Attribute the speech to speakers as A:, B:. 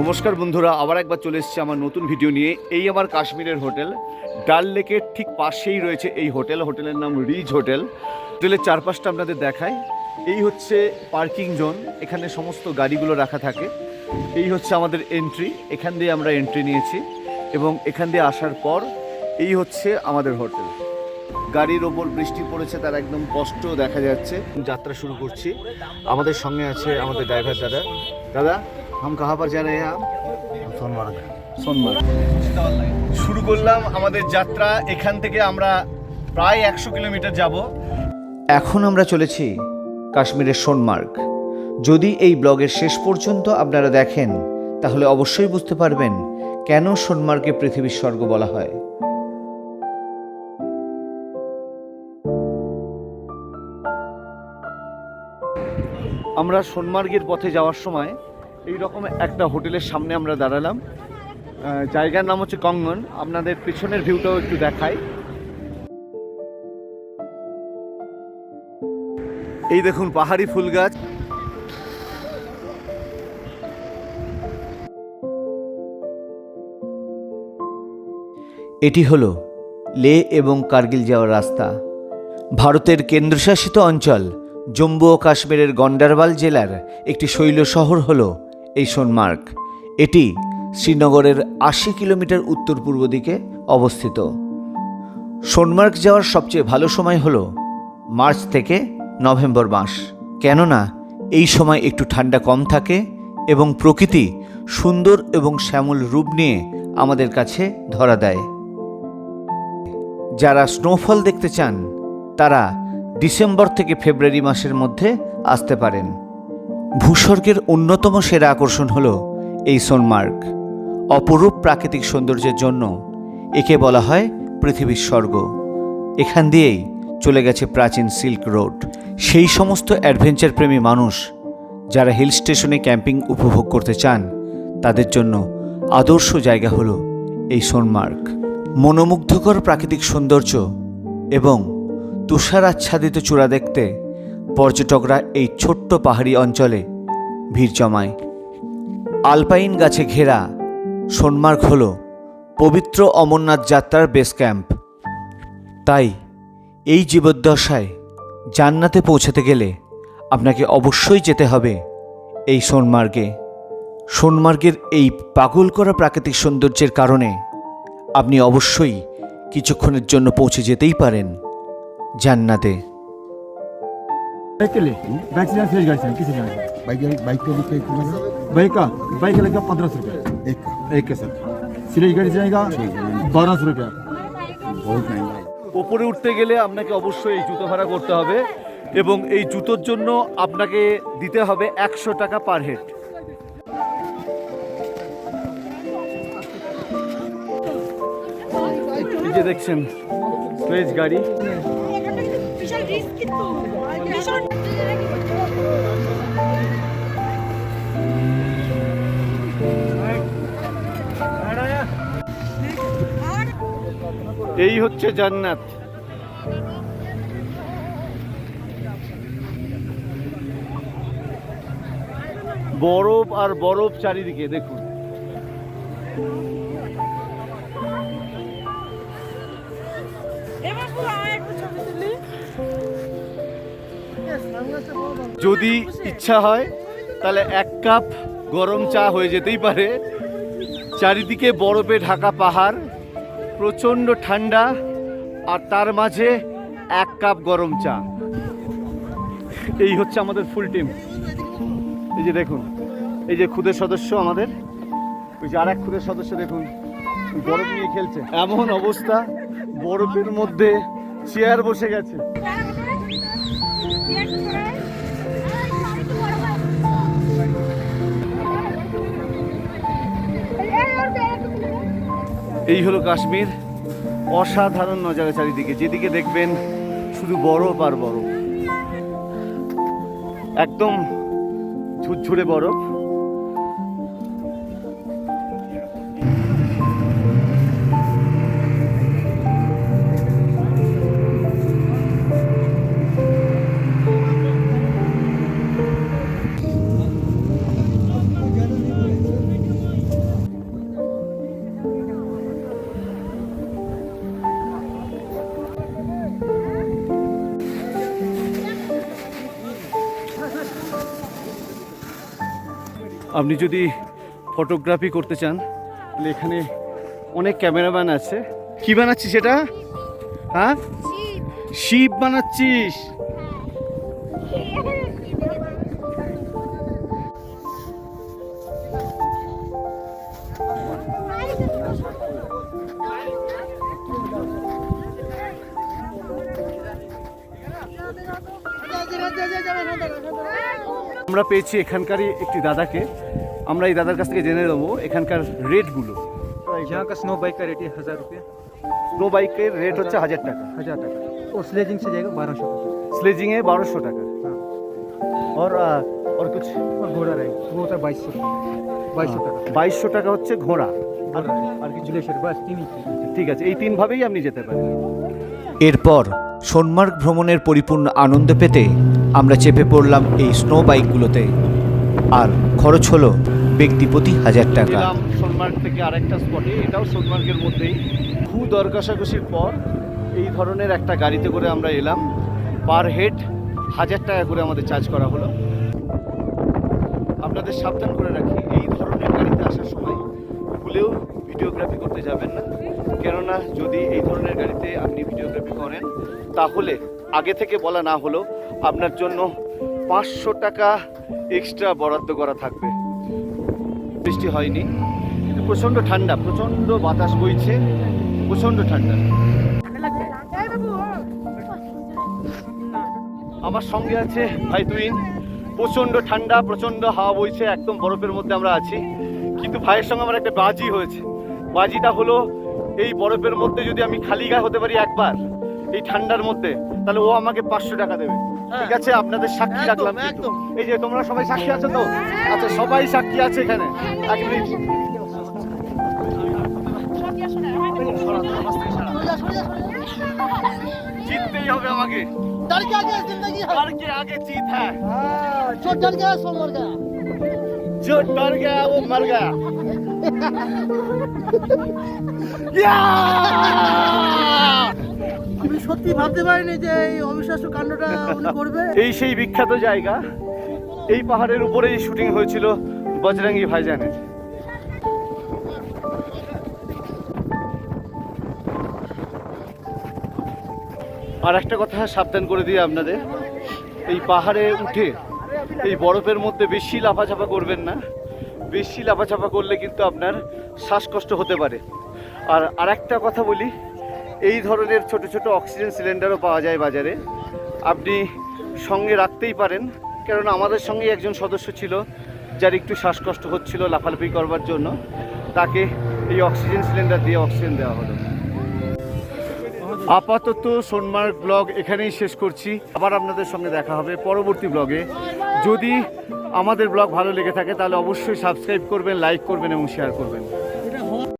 A: নমস্কার বন্ধুরা, আবার একবার চলে এসেছি আমার নতুন ভিডিও নিয়ে। এই আমার কাশ্মীরের হোটেল। ডাল লেকের ঠিক পাশেই রয়েছে এই হোটেল। হোটেলের নাম রিজ হোটেল। হোটেলের চারপাশটা আপনাদের দেখায় এই হচ্ছে পার্কিং জোন। এখানে সমস্ত গাড়িগুলো রাখা থাকে। এই হচ্ছে আমাদের এন্ট্রি এখান দিয়ে আমরা এন্ট্রি নিয়েছি। এবং এখান দিয়ে আসার পর এই হচ্ছে আমাদের হোটেল। গাড়ির ওপর বৃষ্টি পড়েছে, তার একদম স্পষ্ট দেখা যাচ্ছে। যাত্রা শুরু করছি। আমাদের সঙ্গে আছে আমাদের ড্রাইভার দাদা। দাদা? হাম কাহা পর যা রে হ্যাঁ
B: সোনমার্গ।
A: সোনমার্গ। শুরু করলাম আমাদের যাত্রা। এখান থেকে আমরা প্রায় একশো কিলোমিটার যাব। এখন আমরা চলেছি কাশ্মীরের সোনমার্গ। যদি এই ব্লগের শেষ পর্যন্ত আপনারা দেখেন তাহলে অবশ্যই বুঝতে পারবেন কেন সোনমার্গকে পৃথিবীর স্বর্গ বলা হয়। আমরা সোনমার্গের পথে যাওয়ার সময় এই রকম একটা হোটেলের সামনে আমরা দাঁড়ালাম। জায়গার নাম হচ্ছে কঙ্গন। আপনাদের পিছনের ভিউটাও একটু দেখাই। এই দেখুন, পাহাড়ি ফুল গাছ। এটি হলো লে এবং কার্গিল যাওয়ার রাস্তা। ভারতের কেন্দ্রশাসিত অঞ্চল জম্মু ও কাশ্মীরের গন্ডারবাল জেলার একটি শৈল শহর হল এই সোনমার্গ এটি শ্রীনগরের আশি কিলোমিটার উত্তর পূর্ব দিকে অবস্থিত। সোনমার্গ যাওয়ার সবচেয়ে ভালো সময় হল মার্চ থেকে নভেম্বর মাস। কেননা, এই সময় একটু ঠান্ডা কম থাকে এবং প্রকৃতি সুন্দর এবং শ্যামল রূপ নিয়ে আমাদের কাছে ধরা দেয়। যারা স্নোফল দেখতে চান, তারা ডিসেম্বর থেকে ফেব্রুয়ারি মাসের মধ্যে আসতে পারেন। ভূস্বর্গের অন্যতম সেরা আকর্ষণ হল এই সোনমার্গ, অপরূপ প্রাকৃতিক সৌন্দর্যের জন্য একে বলা হয় পৃথিবীর স্বর্গ। এখান দিয়েই চলে গেছে প্রাচীন সিল্ক রোড। সেই সমস্ত অ্যাডভেঞ্চার প্রেমী মানুষ যারা হিল স্টেশনে ক্যাম্পিং উপভোগ করতে চান, তাদের জন্য আদর্শ জায়গা হলো এই সোনমার্গ। মনোমুগ্ধকর প্রাকৃতিক সৌন্দর্য এবং তুষার আচ্ছাদিত চূড়া দেখতে পর্যটকরা এই ছোট্ট পাহাড়ি অঞ্চলে ভিড় জমায়। আলপাইন গাছে ঘেরা সোনমার্গ হল পবিত্র অমরনাথ যাত্রার বেস ক্যাম্প তাই এই জীবদ্দশায় জান্নাতে পৌঁছাতে গেলে আপনাকে অবশ্যই যেতে হবে এই সোনমার্গে। সোনমার্গের এই পাগল করা প্রাকৃতিক সৌন্দর্যের কারণে আপনি অবশ্যই কিছুক্ষণের জন্য পৌঁছে যেতেই পারেন জান্নাতে।
C: बाइक के लिए बाइक से जाना फ्रेश गाड़ी से किसी जाना
B: बाइक बाइक के लिए कितना है?
C: बाइक का बाइक का लगेगा पंद्रह सौ रुपया
B: एक का
C: एक के साथ सीरीज गाड़ी से जाएगा बारह सौ रुपया
B: बहुत महंगा है
A: ওপরে উঠতে গেলে আপনাকে অবশ্যই এই জুতো ভাড়া করতে হবে এবং এই জুতোর জন্য আপনাকে দিতে হবে একশো টাকা পার হেড এই যে দেখছেন ফ্রেশ গাড়ি
D: বিশাল রিস্ক কিন্তু
A: এই হচ্ছে জান্নাত। বরফ আর বরফ চারিদিকে দেখুন। যদি ইচ্ছা হয় তাহলে এক কাপ গরম চা হয়ে যেতেই পারে। চারিদিকে বরফে ঢাকা পাহাড়। প্রচণ্ড ঠান্ডা আর তার মাঝে এক কাপ গরম চা। এই হচ্ছে আমাদের ফুল টিম এই যে দেখুন, এই যে খুদের সদস্য আমাদের। ওই যে আর এক খুদের সদস্য দেখুন বরফ নিয়ে খেলছে। এমন অবস্থা, বরফের মধ্যে চেয়ার বসে গেছে। এই হলো কাশ্মীর। অসাধারণ নজারা চারিদিকে। যেদিকে দেখবেন, শুধু বরফ আর বরফ। একদম ঝুরঝুরে বরফ। আপনি যদি ফটোগ্রাফি করতে চান তাহলে এখানে অনেক ক্যামেরাম্যান আছে। কি বানাচ্ছিস সেটা? হ্যাঁ? শিব। বানাচ্ছিস? আমরা পেয়েছি এখানকারই একটি দাদাকে আমরা এই দাদার কাছ থেকে জেনে নেবো এখানকার রেটগুলো
C: यहाँ का स्नो बाइक का रेट है हज़ार रुपये
A: স্নো বাইকের রেট হচ্ছে হাজার টাকা
C: हज़ार टका और स्लेजिंग से जाएगा बारह सौ
A: স্লেজিংয়ে বারোশো টাকা
C: हाँ
A: और आ, और कुछ
C: और घोड़ा रहेगा वो होता है बाईस सौ बाईस सौ टका
A: বাইশশো টাকা হচ্ছে ঘোড়া
C: घोड़ा और ग्लेशियर बस तीन ही चीज़।
A: ঠিক আছে এই তিনভাবেই আপনি যেতে পারেন এরপর সোনমার্গ ভ্রমণের পরিপূর্ণ আনন্দ পেতে আমরা চেপে পড়লাম এই স্নো বাইকগুলোতে আর খরচ হলো ব্যক্তি প্রতি হাজার টাকা। সোনমার্গ থেকে আরেকটা স্পটে এটাও সোনমার্গের মধ্যেই। খু দর কষাকষির পর এই ধরনের একটা গাড়িতে করে আমরা এলাম। পার হেড হাজার টাকা করে আমাদের চার্জ করা হলো। আপনাদের সাবধান করে রাখি, এই ধরনের গাড়িতে আসার সময় ভুলেও ভিডিওগ্রাফি করতে যাবেন না। কেননা যদি এই ধরনের গাড়িতে আপনি ভিডিওগ্রাফি করেন, তাহলে আগে থেকে বলা না হলেও আপনার জন্য পাঁচশো টাকা এক্সট্রা বরাদ্দ করা থাকবে। বৃষ্টি হয়নি। কিন্তু প্রচণ্ড ঠান্ডা, প্রচণ্ড বাতাস বইছে, প্রচণ্ড ঠান্ডা। আমার সঙ্গে আছে ভাই তুইন প্রচণ্ড ঠান্ডা, প্রচণ্ড হাওয়া বইছে, একদম বরফের মধ্যে আমরা আছি। কিন্তু ভাইয়ের সঙ্গে আমার একটা বাজি হয়েছে। বাজিটা হলো, এই বরফের মধ্যে যদি আমি খালি গায়ে হতে পারি একবার, এই ঠান্ডার মধ্যে তাহলে ও আমাকে পাঁচশো টাকা দেবে ঠিক আছে আপনাদের সাক্ষী রাখলাম কিন্তু। এই যে তোমরা সবাই সাক্ষী আছো তো আচ্ছা সবাই সাক্ষী আছে এখানে এক মিনিট জিততেই হবে আমাকে
E: डर के आगे जिंदगी है
A: डर के आगे जीत है
E: जो डर गया सो मर गया
A: जो डर गया वो मर गया Yeah!
E: তুমি সত্যি ভাবতে পারিনি যে এই অবিশ্বাস্য কাণ্ডটা উনি করবে।
A: এই সেই বিখ্যাত জায়গা, এই পাহাড়ের উপরেই শুটিং হয়েছিল বজরঙ্গি ভাইজানের। আর একটা কথা সাবধান করে দিই আপনাদের, এই পাহাড়ে উঠে এই বরফের মধ্যে বেশি লাফাঝাপা করবেন না, বেশি লাফাঝাপা করলে কিন্তু আপনার শ্বাসকষ্ট হতে পারে। আর আরেকটা কথা বলি এই ধরনের ছোট ছোট অক্সিজেন সিলিন্ডারও পাওয়া যায় বাজারে। আপনি সঙ্গে রাখতেই পারেন কারণ আমাদের সঙ্গে একজন সদস্য ছিল, যার একটু শ্বাসকষ্ট হচ্ছিল লাফালাফি করবার জন্য। তাকে এই অক্সিজেন সিলিন্ডার দিয়ে অক্সিজেন দেওয়া হলো। আপাতত সোনমার্গ ব্লগ এখানেই শেষ করছি। আবার আপনাদের সঙ্গে দেখা হবে পরবর্তী ব্লগে। যদি আমাদের ব্লগ ভালো লেগে থাকে, তাহলে অবশ্যই সাবস্ক্রাইব করবেন, লাইক করবেন এবং শেয়ার করবেন।